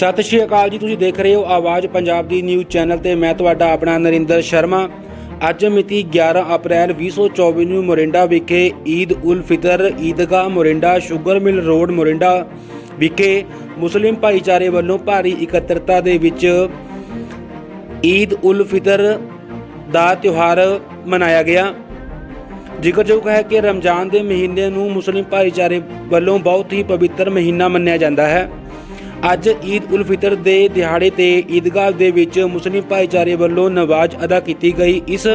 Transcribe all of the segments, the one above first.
ਸਤਿ ਸ਼੍ਰੀ ਅਕਾਲ ਜੀ, ਤੁਸੀਂ ਦੇਖ ਰਹੇ ਹੋ ਆਵਾਜ਼ ਪੰਜਾਬ ਦੀ ਨਿਊਜ਼ ਚੈਨਲ ਤੇ ਮੈਂ ਤੁਹਾਡਾ ਆਪਣਾ ਨਰਿੰਦਰ ਸ਼ਰਮਾ। ਅੱਜ ਮਿਤੀ 11 ਅਪ੍ਰੈਲ 2024 ਨੂੰ ਮੋਰਿੰਡਾ ਵਿਖੇ Eid ul Fitr, Eidgah Morinda, sugar mill road Morinda ਵਿਖੇ ਮੁਸਲਿਮ ਭਾਈਚਾਰੇ ਵੱਲੋਂ ਭਾਰੀ ਇਕੱਤਰਤਾ ਦੇ ਵਿੱਚ ਈਦ ਉਲ ਫਿਤਰ ਦਾ ਤਿਉਹਾਰ ਮਨਾਇਆ ਗਿਆ। ਜ਼ਿਕਰਯੋਗ ਹੈ ਕਿ ਰਮਜ਼ਾਨ ਦੇ ਮਹੀਨੇ ਨੂੰ ਮੁਸਲਿਮ ਭਾਈਚਾਰੇ ਵੱਲੋਂ ਬਹੁਤ ਹੀ ਪਵਿੱਤਰ ਮਹੀਨਾ ਮੰਨਿਆ ਜਾਂਦਾ ਹੈ। ਅੱਜ ਈਦ ਉਲ ਫਿਤਰ ਦੇ ਦਿਹਾੜੇ ਤੇ ਈਦਗਾਹ ਦੇ ਵਿੱਚ ਮੁਸਲਿਮ ਭਾਈਚਾਰੇ ਵੱਲੋਂ ਨਵਾਜ਼ ਅਦਾ ਕੀਤੀ ਗਈ। ਇਸ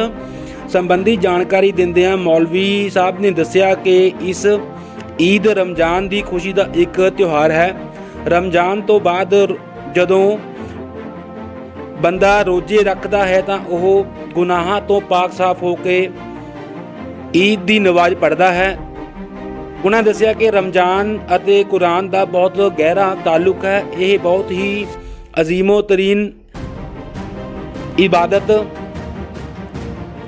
ਸੰਬੰਧੀ ਜਾਣਕਾਰੀ ਦਿੰਦਿਆਂ ਮੌਲਵੀ ਸਾਹਿਬ ਨੇ ਦੱਸਿਆ ਕਿ ਇਸ ਈਦ ਰਮਜ਼ਾਨ ਦੀ ਖੁਸ਼ੀ ਦਾ ਇੱਕ ਤਿਉਹਾਰ ਹੈ। ਰਮਜ਼ਾਨ ਤੋਂ ਬਾਅਦ ਜਦੋਂ ਬੰਦਾ ਰੋਜ਼ੇ ਰੱਖਦਾ ਹੈ ਤਾਂ ਉਹ ਗੁਨਾਹਾਂ ਤੋਂ ਪਾਕ ਸਾਫ਼ ਹੋ ਕੇ ਈਦ ਦੀ ਨਵਾਜ਼ ਪੜ੍ਹਦਾ ਹੈ। ਉਹਨਾਂ ਦੱਸਿਆ ਕਿ ਰਮਜ਼ਾਨ ਅਤੇ ਕੁਰਾਨ ਦਾ ਬਹੁਤ ਗਹਿਰਾ ਤਾਲੁਕ ਹੈ। ਇਹ ਬਹੁਤ ਹੀ ਅਜ਼ੀਮੋ ਤਰੀਨ ਇਬਾਦਤ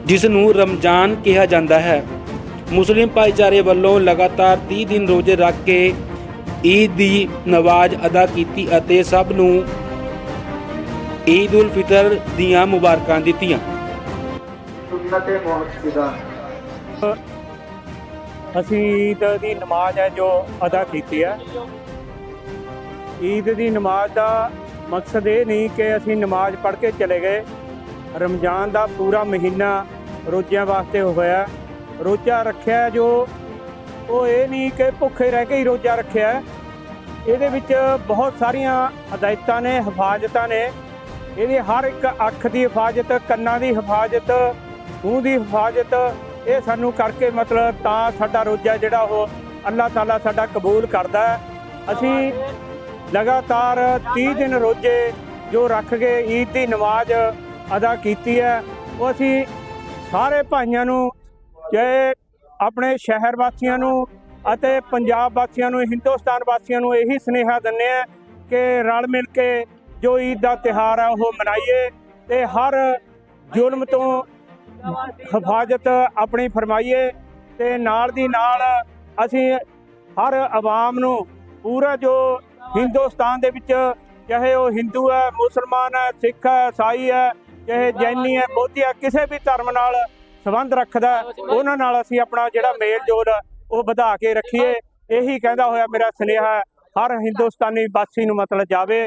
ਜਿਸ ਨੂੰ ਰਮਜ਼ਾਨ ਕਿਹਾ ਜਾਂਦਾ ਹੈ। ਮੁਸਲਿਮ ਭਾਈਚਾਰੇ ਵੱਲੋਂ ਲਗਾਤਾਰ 30 ਦਿਨ ਰੋਜ਼ੇ ਰੱਖ ਕੇ ਈਦ ਦੀ ਨਵਾਜ਼ ਅਦਾ ਕੀਤੀ ਅਤੇ ਸਭ ਨੂੰ ਈਦ ਉਲ ਫਿਤਰ ਦੀਆਂ ਮੁਬਾਰਕਾਂ ਦਿੱਤੀਆਂ। ਸੁਨਨਤ ਮੁਹੱਮਦਾ ਅਸੀਂ ਈਦ ਦੀ ਨਮਾਜ਼ ਹੈ ਜੋ ਅਦਾ ਕੀਤੀ ਹੈ। ਈਦ ਦੀ ਨਮਾਜ਼ ਦਾ ਮਕਸਦ ਇਹ ਨਹੀਂ ਕਿ ਅਸੀਂ ਨਮਾਜ਼ ਪੜ੍ਹ ਕੇ ਚਲੇ ਗਏ। ਰਮਜ਼ਾਨ ਦਾ ਪੂਰਾ ਮਹੀਨਾ ਰੋਜ਼ਿਆਂ ਵਾਸਤੇ ਹੋਇਆ ਰੋਜ਼ਾ ਰੱਖਿਆ ਜੋ ਉਹ ਇਹ ਨਹੀਂ ਕਿ ਭੁੱਖੇ ਰਹਿ ਕੇ ਹੀ ਰੋਜ਼ਾ ਰੱਖਿਆ ਇਹਦੇ ਵਿੱਚ ਬਹੁਤ ਸਾਰੀਆਂ ਹਦਾਇਤਾਂ ਨੇ, ਹਿਫਾਜ਼ਤਾਂ ਨੇ। ਇਹਦੀ ਹਰ ਇੱਕ ਅੱਖ ਦੀ ਹਿਫਾਜ਼ਤ, ਕੰਨਾਂ ਦੀ ਹਿਫਾਜ਼ਤ, ਮੂੰਹ ਦੀ ਹਿਫਾਜ਼ਤ ਇਹ ਸਾਨੂੰ ਕਰਕੇ ਮਤਲਬ ਤਾਂ ਸਾਡਾ ਰੋਜ਼ਾ ਜਿਹੜਾ ਉਹ ਅੱਲਾਹ ਤਾਲਾ ਸਾਡਾ ਕਬੂਲ ਕਰਦਾ ਹੈ। ਅਸੀਂ ਲਗਾਤਾਰ 30 ਦਿਨ ਰੋਜ਼ੇ ਜੋ ਰੱਖ ਕੇ ਈਦ ਦੀ ਨਮਾਜ਼ ਅਦਾ ਕੀਤੀ ਹੈ, ਉਹ ਅਸੀਂ ਸਾਰੇ ਭਾਈਆਂ ਨੂੰ ਚਾਹੇ ਆਪਣੇ ਸ਼ਹਿਰ ਵਾਸੀਆਂ ਨੂੰ ਅਤੇ ਪੰਜਾਬ ਵਾਸੀਆਂ ਨੂੰ, ਹਿੰਦੁਸਤਾਨ ਵਾਸੀਆਂ ਨੂੰ ਇਹੀ ਸੁਨੇਹਾ ਦਿੰਦੇ ਆ ਕਿ ਰਲ ਮਿਲ ਕੇ ਜੋ ਈਦ ਦਾ ਤਿਹਾਰ ਹੈ ਉਹ ਮਨਾਈਏ ਤੇ ਹਰ ਜ਼ੁਲਮ ਤੋਂ ਹਿਫਾਜ਼ਤ ਆਪਣੀ ਫਰਮਾਈਏ ਤੇ ਨਾਲ ਦੀ ਨਾਲ ਅਸੀਂ ਹਰ ਆਵਾਮ ਨੂੰ ਪੂਰਾ ਜੋ ਹਿੰਦੁਸਤਾਨ ਦੇ ਵਿੱਚ ਚਾਹੇ ਉਹ ਹਿੰਦੂ ਹੈ ਮੁਸਲਮਾਨ ਹੈ ਸਿੱਖ ਹੈ ਈਸਾਈ ਹੈ ਚਾਹੇ ਜੈਨੀ ਹੈ ਬੋਧੀ ਹੈ ਕਿਸੇ ਵੀ ਧਰਮ ਨਾਲ ਸੰਬੰਧ ਰੱਖਦਾ ਉਹਨਾਂ ਨਾਲ ਅਸੀਂ ਆਪਣਾ ਜਿਹੜਾ ਮੇਲ ਜੋਲ ਉਹ ਵਧਾ ਕੇ ਰੱਖੀਏ। ਇਹੀ ਕਹਿੰਦਾ ਹੋਇਆ ਮੇਰਾ ਸੁਨੇਹਾ ਹੈ, ਹਰ ਹਿੰਦੁਸਤਾਨੀ ਵਾਸੀ ਨੂੰ ਮਤਲਬ ਜਾਵੇ।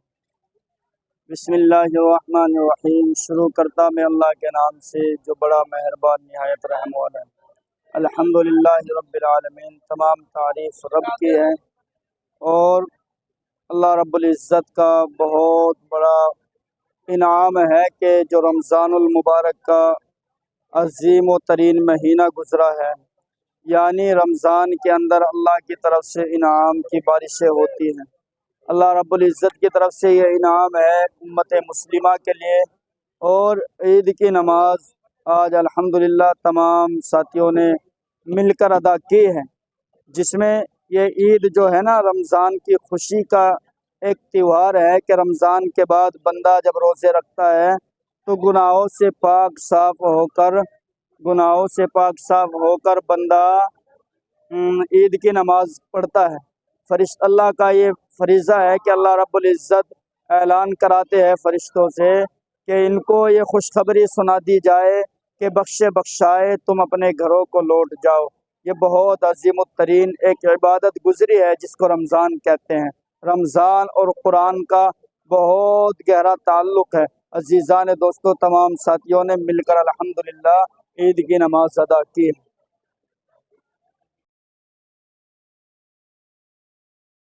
بسم اللہ الرحمن الرحیم۔ شروع کرتا میں اللہ کے نام سے جو بڑا مہربان، نہایت رحم والا ہے۔ الحمد للہ رب العالمین، تمام تعریف رب کی ہے۔ اور اللہ رب العزت کا بہت بڑا انعام ہے کہ جو رمضان المبارک کا عظیم و ترین مہینہ گزرا ہے۔ یعنی رمضان کے اندر اللہ کی طرف سے انعام کی بارشیں ہوتی ہیں۔ اللہ رب العزت کی طرف سے یہ انعام ہے امت مسلمہ کے لیے اور عید کی نماز آج الحمدللہ تمام ساتھیوں نے مل کر ادا کی ہے۔ جس میں یہ عید جو ہے نا رمضان کی خوشی کا ایک تیوہار ہے کہ رمضان کے بعد بندہ جب روزے رکھتا ہے تو گناہوں سے پاک صاف ہو کر، گناہوں سے پاک صاف ہو کر بندہ عید کی نماز پڑھتا ہے۔ فرشت اللہ کا یہ فریضہ ہے کہ اللہ رب العزت اعلان کراتے ہیں فرشتوں سے کہ ان کو یہ خوشخبری سنا دی جائے کہ بخش بخشائے تم اپنے گھروں کو لوٹ جاؤ۔ یہ بہت عظیم الترین ایک عبادت گزری ہے جس کو رمضان کہتے ہیں۔ رمضان اور قرآن کا بہت گہرا تعلق ہے۔ عزیزان دوستوں تمام ساتھیوں نے مل کر الحمدللہ عید کی نماز ادا کی۔